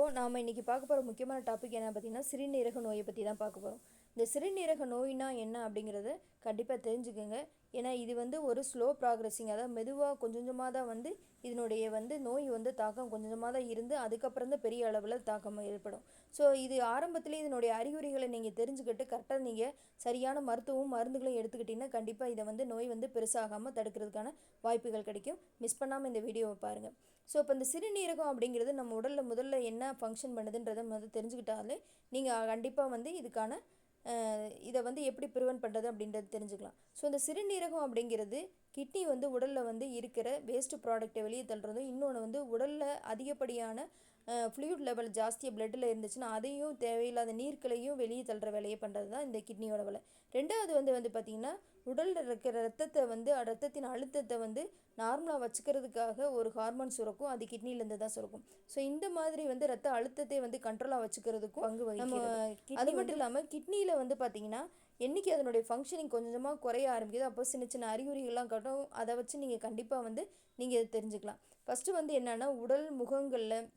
வணக்கம் நாம் இன்றைக்கி பார்க்க போகிற முக்கியமான டாபிக் என்ன பார்த்தீங்கன்னா சிறுநீரக நோயை பற்றி தான் பார்க்க போகிறோம் இந்த சிறுநீரக நோயினா என்ன அப்படிங்கிறத கண்டிப்பாக தெரிஞ்சுக்கோங்க. ஏன்னா இது வந்து ஒரு ஸ்லோ ப்ராக்ரஸிங் அதாவது மெதுவாக கொஞ்சம் கொஞ்சமாக தான் வந்து இதனுடைய வந்து நோய் வந்து தாக்கம் கொஞ்சம் கொஞ்சமாக தான் இருந்து அதுக்கப்புறம் தான் பெரிய அளவில் தாக்கம் ஏற்படும். ஸோ இது ஆரம்பத்துலேயே இதனுடைய அறிகுறிகளை நீங்கள் தெரிஞ்சுக்கிட்டு கரெக்டாக நீங்கள் சரியான மருத்துவம் மருந்துகளும் எடுத்துக்கிட்டிங்கன்னா கண்டிப்பாக இதை வந்து நோய் வந்து பெருசாகாமல் தடுக்கிறதுக்கான வாய்ப்புகள் கிடைக்கும். மிஸ் பண்ணாமல் இந்த வீடியோவை பாருங்கள் ஸோ இப்போ இந்த சிறுநீரகம் அப்படிங்கிறது நம்ம உடலில் முதல்ல என்ன ஃபங்க்ஷன் பண்ணுதுன்றதை முதல்ல தெரிஞ்சுக்கிட்டாலே நீங்கள் கண்டிப்பாக வந்து இதுக்கான இதை வந்து எப்படி ப்ரிவென்ட் பண்ணுறது அப்படின்றது தெரிஞ்சுக்கலாம். ஸோ இந்த சிறுநீரகம் அப்படிங்கிறது கிட்னி வந்து உடலில் வந்து இருக்கிற வேஸ்ட் ப்ராடக்ட்டை வெளியே தள்ளுறதும் இன்னொன்று வந்து உடலில் அதிகப்படியான ஃப்ளூயிட் லெவல் ஜாஸ்தியாக பிளட்டில் இருந்துச்சுன்னா அதையும் தேவையில்லாத நீர்களையும் வெளியே தள்ளுற வேலையை பண்ணுறது தான் இந்த கிட்னியோட வேலை. ரெண்டாவது வந்து வந்து பார்த்திங்கன்னா உடலில் இருக்கிற ரத்தத்தை வந்து ரத்தத்தின் அழுத்தத்தை வந்து நார்மலாக வச்சுக்கிறதுக்காக ஒரு ஹார்மோன் சுரக்கும் அது கிட்னிலேருந்து தான் சுரக்கும். ஸோ இந்த மாதிரி வந்து ரத்த அழுத்தத்தை வந்து கண்ட்ரோலாக வச்சுக்கிறதுக்கும் பங்கு வகிக்கிறது. அது மட்டும் இல்லாமல் கிட்னியில் வந்து பார்த்திங்கன்னா என்றைக்கு அதனுடைய ஃபங்க்ஷனிங் கொஞ்சமாக குறைய ஆரம்பிக்குது அப்போ சின்ன சின்ன அறிகுறிகள்லாம் காட்டும். அதை வச்சு நீங்கள் கண்டிப்பாக வந்து நீங்கள் இதை தெரிஞ்சுக்கலாம். ஃபஸ்ட்டு வந்து என்னென்னா உடல் முகங்களில்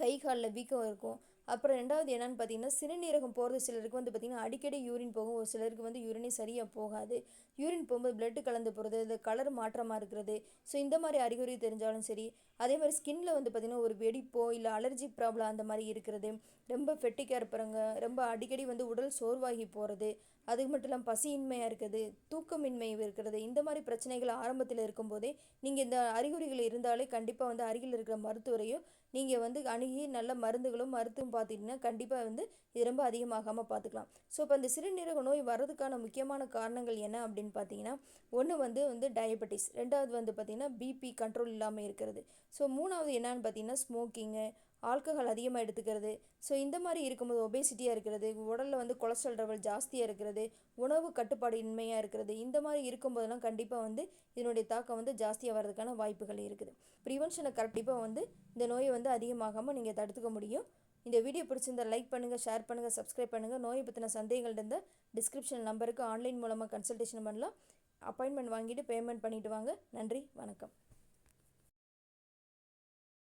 கை காலில் வீக்கம் இருக்கும். அப்புறம் ரெண்டாவது என்னன்னு பார்த்தீங்கன்னா சிறுநீரகம் போகிறது சிலருக்கு வந்து பார்த்திங்கன்னா அடிக்கடி யூரின் போகும். ஒரு சிலருக்கு வந்து யூரினே சரியாக போகாது. யூரின் போகும்போது பிளட்டு கலந்து போகிறது இந்த கலர் மாற்றமாக இருக்கிறது. ஸோ இந்த மாதிரி அறிகுறி தெரிஞ்சாலும் சரி அதே மாதிரி ஸ்கின்ல வந்து பார்த்திங்கன்னா ஒரு வெடிப்போ இல்லை அலர்ஜி ப்ராப்ளம் அந்த மாதிரி இருக்கிறது. ரொம்ப ஃபெட்டிக்காக இருப்பாங்க ரொம்ப அடிக்கடி வந்து உடல் சோர்வாகி போகிறது அதுக்கு மட்டும் இல்லாமல் பசியின்மையாக இருக்குது தூக்கமின்மை இருக்கிறது இந்த மாதிரி பிரச்சனைகள் ஆரம்பத்தில் இருக்கும்போதே நீங்கள் இந்த அறிகுறிகள் இருந்தாலே கண்டிப்பாக வந்து அருகில் இருக்கிற மருத்துவரையோ நீங்கள் வந்து அணுகி நல்ல மருந்துகளும் மருத்துவம் பார்த்துட்டிங்கன்னா கண்டிப்பாக வந்து இது ரொம்ப அதிகமாகாமல் பார்த்துக்கலாம். ஸோ இப்போ இந்த சிறுநீரக நோய் வர்றதுக்கான முக்கியமான காரணங்கள் என்ன அப்படின்னு பார்த்தீங்கன்னா ஒன்று வந்து வந்து டயபெட்டிஸ் ரெண்டாவது வந்து பார்த்திங்கன்னா பிபி கண்ட்ரோல் இல்லாமல் இருக்கிறது. ஸோ மூணாவது என்னன்னு பார்த்தீங்கன்னா ஸ்மோக்கிங்கு ஆல்கஹால் அதிகமாக எடுத்துக்கிறது. ஸோ இந்த மாதிரி இருக்கும்போது ஒபேசிட்டியாக இருக்கிறது உடலில் வந்து கொலஸ்ட்ரால் லெவல் ஜாஸ்தியாக இருக்கிறது உணவு கட்டுப்பாடு இன்மையாக இருக்கிறது இந்த மாதிரி இருக்கும்போதெல்லாம் கண்டிப்பாக வந்து இதனுடைய தாக்கம் வந்து ஜாஸ்தியாக வர்றதுக்கான வாய்ப்புகள் இருக்குது. ப்ரிவென்ஷனை கண்டிப்பாக வந்து இந்த நோயை வந்து அதிகமாகாமல் நீங்கள் தடுத்துக்க முடியும். இந்த வீடியோ பிடிச்சிருந்தால் லைக் பண்ணுங்கள் ஷேர் பண்ணுங்கள் சப்ஸ்கிரைப் பண்ணுங்கள் நோயை பற்றின சந்தேகங்கள் இருந்தால் டிஸ்கிரிப்ஷன் நம்பருக்கு ஆன்லைன் மூலமாக கன்சல்டேஷன் பண்ணலாம். அப்பாயின்மெண்ட் வாங்கிட்டு பேமெண்ட் பண்ணிவிட்டு வாங்க. நன்றி வணக்கம்.